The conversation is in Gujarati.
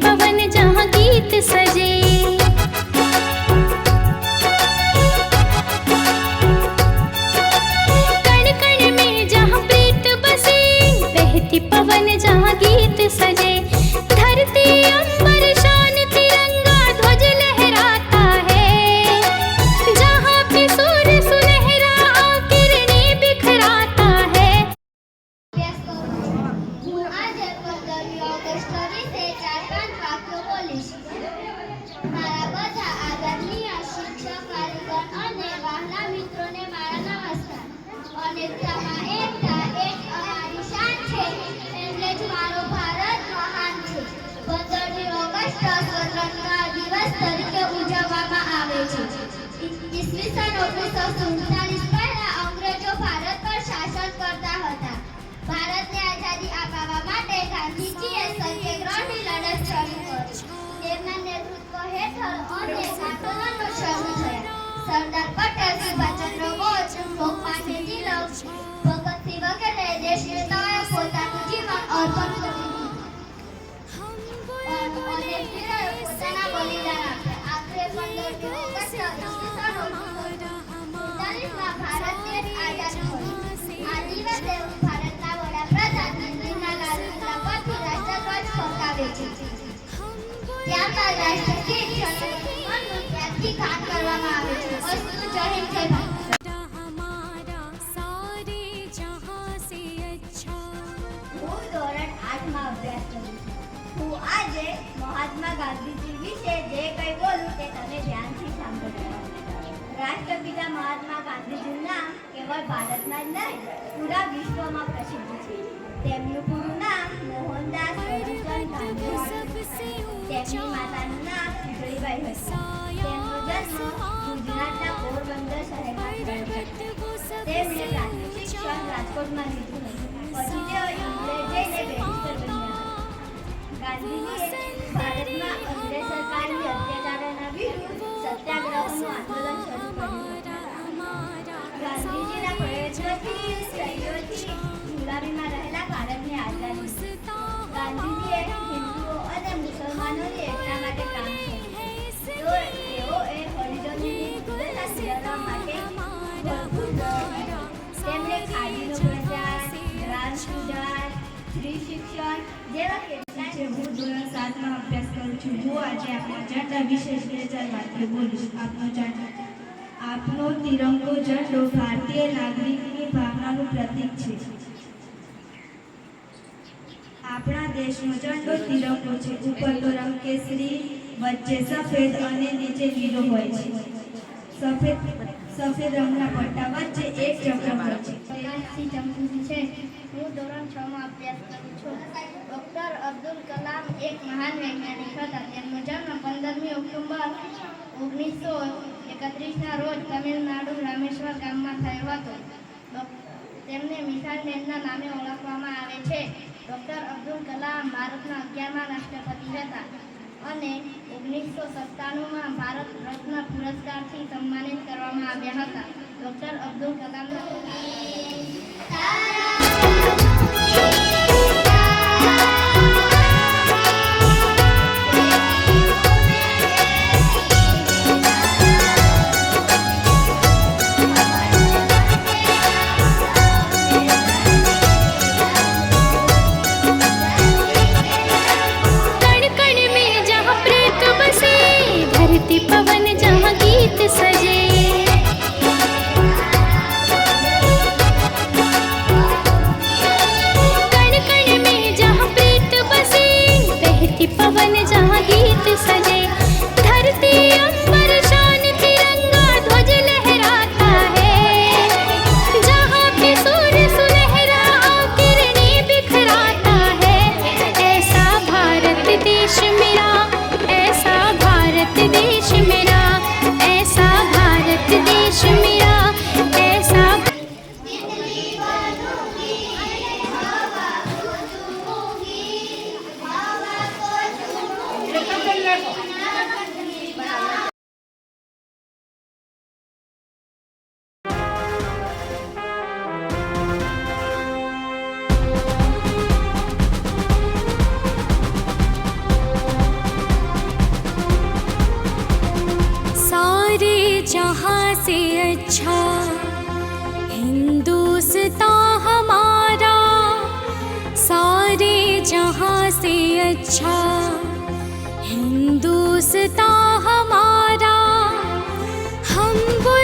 पवन जा गीत सजे। कण कण में मे प्रीत बसे बहती पवन जहा गीत सजे। ઈસવીસન ઓગણીસો સુડતાલીસ પહેલા અંગ્રેજો ભારત પર શાસન કરતા હતા ભારતને આઝાદી અપાવવા માટે ગાંધીજીએ સત્યાગ્રહની લડત શરૂ કરી તેમના નેતૃત્વ હેઠળ અનેક આંદોલનો શરૂ થયા સરદાર પટેલ ત્યારબાદ રાષ્ટ્રીય અનુભૂતિ ત્યાગથી કામ હું આજે મહાત્મા ગાંધીજી વિશે જે કંઈ બોલું તે તમે ધ્યાનથી સાંભળજો રાષ્ટ્રપિતા મહાત્મા ગાંધીજીનું નામ કેવળ ભારતમાં જ નહીં, પૂરા વિશ્વમાં પ્રસિદ્ધ છે. તેમનું પૂરું નામ મોહનદાસ કરમચંદ ગાંધી તેમની માતાનું નામ ખીચડીબાઈ હતું. તેમનો જન્મ ગુજરાતના પોરબંદર શહેરમાં તેમણે પ્રાથમિક શિક્ષણ રાજકોટમાં લીધું પછી તેઓ ઇંગ્લેન્ડ જઈને બેરિસ્ટર સત્યાગ્રહનું આંદોલન શરૂ કર્યું ગાંધીજીના પ્રયત્નોથી સહયોગથી ગુલામીમાં રહેલા ભારતને આઝાદી ગાંધીજીએ હિન્દુઓ અને મુસલમાનોની એકતા માટે કામ કર્યું તેઓએ હરિજનોની વિરુદ્ધતા સુધારવા માટે. તેમણે ખાદીનો પ્રચાર ગ્રામ સુધાર સ્ત્રી શિક્ષણ જેવા છે. હું ધોરણ સાતમાં અભ્યાસ કરું છું. હું આજે આપણા ઝંડા વિશે સ્પેશિયલ વાક્યો બોલીશ. આપનો ઝંડો આપનો તિરંગો ઝંડો ભારતીય નાગરિકની ભાવનાનું પ્રતીક છે. આપણા દેશનો ઝંડો તિરંગો છે. ઉપરનો રંગ કેસરી, વચ્ચે સફેદ અને નીચે લીલો હોય છે. સફેદ સફેદ રંગના પટ્ટા વચ્ચે એક ચક્ર હોય છે. છે. હું ધોરણ છ માં અભ્યાસ કરું છું. ડૉક્ટર અબ્દુલ કલામ એક મહાન વૈજ્ઞાનિક હતા. તેમનો જન્મ પંદરમી ઓક્ટોબર ઓગણીસો એકત્રીસના રોજ તમિલનાડુ રામેશ્વર ગામમાં થયો હતો. તેમને મિસાઇલ મેનના નામે ઓળખવામાં આવે છે. ડૉક્ટર અબ્દુલ કલામ ભારતના અગિયારમા રાષ્ટ્રપતિ હતા અને ઓગણીસો સત્તાણુંમાં ભારત રત્ન પુરસ્કારથી સન્માનિત કરવામાં આવ્યા હતા. ડૉક્ટર અબ્દુલ કલામના जहां से अच्छा हिंदुस्तान हमारा सारे जहाँ से अच्छा हिंदुस्तान हमारा हम बुल